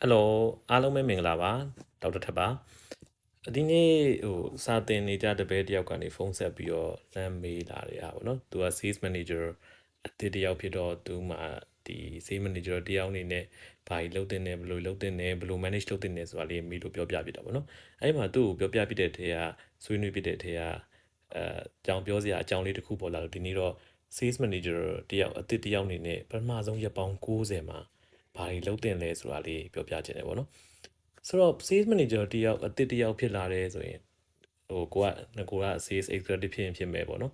ဟယ်လိုအားလုံးပဲမင်္ဂလာပါဒေါက်တာထက်ပါဒီနေ့ဟိုစာသင်နေကြတပည့်တယောက်ကနေဖုန်းဆက်ပြီးတော့လမ်းမေးလာတယ်ဟာပေါ့နော်သူက sales manager အသစ်တယောက်ဖြစ်တော့သူမှဒီ sales manager တယောက်အနေနဲ့ဘာကြီးလုပ်တင်နေဘယ်လိုလုပ်တင်နေဘယ်လို manage လုပ်တင်နေဆိုတာလေးမေးလို့ပြောပြပြတာပေါ့နော်အဲ့မှာသူ့ကိုပြောပြပြတဲ့ထဲကဆွေးနွေးပြတဲ့ထဲကအဲအကြောင်းပြောစရာအကြောင်းလေးတစ်ခုပေါ်လာလို့ဒီနေ့တော့ sales manager တယောက်အသစ်တယောက်အနေနဲ့ပထမဆုံးရက်ပေါင်း90မှာ ဘာတွေလုပ်တင်လဲဆိုတာလေးပြောပြခြင်းတယ်ပေါ့နော်ဆိုတော့ sales manager တယောက်အသစ်တယောက်ဖြစ်လာတယ်ဆိုရင်ဟိုကိုကကိုက sales executive ဖြစ်ရင်ဖြစ်မယ်ပေါ့နော်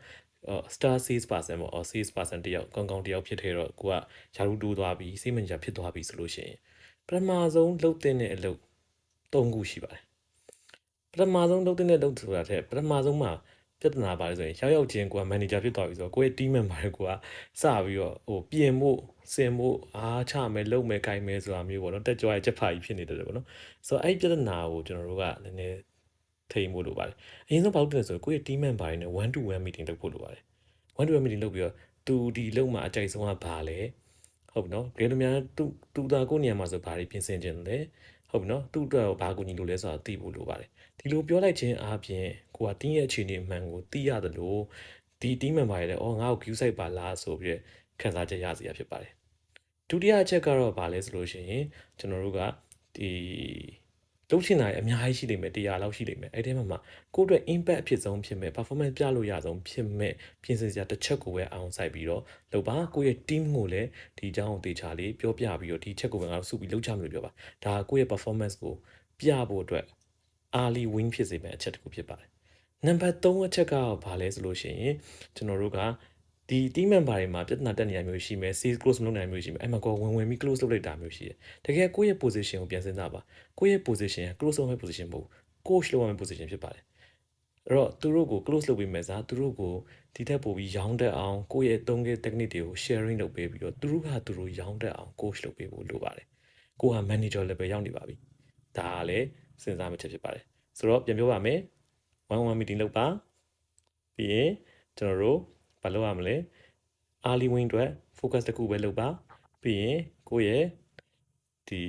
အော် star sales person ပေါ့အော် sales person တယောက်ကောင်းကောင်းတယောက်ဖြစ်ထဲတော့ကိုကယာရုတိုးသွားပြီ sales manager ဖြစ်သွားပြီဆိုလို့ရှိရင်ပထမဆုံးလုပ်တင်တဲ့အလုပ်၃ခုရှိပါတယ်ပထမဆုံးလုပ်တင်တဲ့အလုပ်ဆိုတာတဲ့ပထမဆုံးမှာ ပြဿနာပါလဲဆိုရင်ရောက်ရောက်ချင်းကိုက manager ဖြစ်သွားပြီဆိုတော့ကိုယ့်ရဲ့ team member တွေကိုကစပြီးတော့ဟိုပြင်ဖို့စင်ဖို့အားချမယ်လုပ်မယ်ခိုင်းမယ်ဆိုတာမျိုးပေါ့နော်တက်ကြွရဲ့ချက်ဖာကြီးဖြစ်နေတယ်ပေါ့နော်ဆိုတော့အဲ့ဒီပြဿနာကိုကျွန်တော်တို့ကနည်းနည်းထိန်ဖို့လိုပါတယ်အရင်ဆုံးဘာလို့လဲဆိုတော့ကိုယ့်ရဲ့ team member တွေနဲ့1 to 1 meeting လုပ်ဖို့လိုပါတယ်1 to 1 meeting လုပ်ပြီးတော့သူဒီလုပ်မှာအကြိုက်ဆုံးကဘာလဲဟုတ်ပြီနော်ဘယ်လိုများသူသူသားကိုနေရာမှာဆိုဘာတွေပြင်ဆင်ခြင်းလဲ ဟုတ်ပြီနော်သူ့အတွက်ဘာကူညီလို့လဲဆိုတာသိဖို့လိုပါတယ်ဒီလိုပြောလိုက်ခြင်းအပြင်ကိုကတင်းရဲ့အခြေအနေအမှန်ကိုသိရတယ်လို့ဒီ team member တွေလည်းအော်ငါ့ကို queue site ပါလားဆိုပြီးခံစားချက်ရစီရဖြစ်ပါတယ်ဒုတိယအချက်ကတော့ဘာလဲဆိုလို့ရှိရင်ကျွန်တော်တို့ကဒီ တုတ်ချင်တာအများကြီးရှိလိမ့်မယ်တရားလောက်ရှိလိမ့်မယ်အဲ့ဒီမှာမှာကိုယ့်အတွက် impact အဖြစ်ဆုံးဖြစ်မဲ့ performance ပြလို့ရဆုံးဖြစ်မဲ့ပြင်ဆင်စရာတစ်ချက်ကိုပဲအောင်ဆိုင်ပြီးတော့လုပ်ပါကိုယ့်ရဲ့ team ကိုလည်းဒီအကြောင်းကိုတေချာလေးပြောပြပြီးတော့ဒီချက်ကိုပဲငါတို့စုပြီးလုပ်ချမယ်လို့ပြောပါဒါကကိုယ့်ရဲ့ performance ကိုပြဖို့အတွက် early win ဖြစ်စေမယ့်အချက်တစ်ခုဖြစ်ပါတယ်နံပါတ်3အချက်ကဘာလဲဆိုလို့ရှိရင်ကျွန်တော်တို့က ဒီ team member တွေမှာပြဿနာတက်နေရမျိုးရှိမယ် sales close မလုပ်နိုင်မျိုးရှိမယ်အဲ့မှာကိုဝင်ဝင်ပြီး close လုပ်လိုက်တာမျိုးရှိတယ်တကယ်ကိုယ့်ရဲ့ position ကိုပြန်စဉ်းစားပါကိုယ့်ရဲ့ position က close လုပ်မယ့် position မဟုတ်ဘူး coach လုပ်ရမယ့် position ဖြစ်ပါတယ်အဲ့တော့သူတို့ကို close လုပ်ပေးမယ်စားသူတို့ကိုဒီထက်ပိုပြီးရောင်းတက်အောင်ကိုယ့်ရဲ့သုံးခဲ့ technique တွေကို sharing လုပ်ပေးပြီးတော့သူတို့ကသူတို့ရောင်းတက်အောင် coach လုပ်ပေးဖို့လိုပါတယ်ကိုက manager level ရောက်နေပါပြီဒါကလည်းစဉ်းစားမှချက်ဖြစ်ပါတယ်ဆိုတော့ပြန်ပြောပါမယ်1 1 meeting လုပ်ပါပြီးရင်ကျွန်တော်တို့ မလုပ်ရမလဲ early win အတွက် focus တစ်ခုပဲလုပ်ပါပြီးရင်ကိုယ့်ရဲ့ဒီ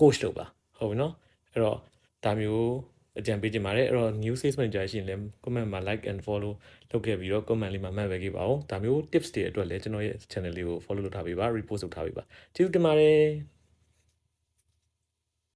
coach လုပ်ပါဟုတ်ပြီနော်အဲ့တော့ဒါမျိုးအကြံပေးချင်ပါတယ်အဲ့တော့ new sales manager ရှိရင်လည်း comment မှာ like and follow လုပ်ခဲ့ပြီးတော့ comment လေးမှာမှတ်ပဲခဲ့ပါဦးဒါမျိုး tips တွေအတွက်လည်းကျွန်တော်ရဲ့ channel လေးကို follow လုပ်ထားပေးပါ repost လုပ်ထားပေးပါကျေးဇူးတင်ပါတယ်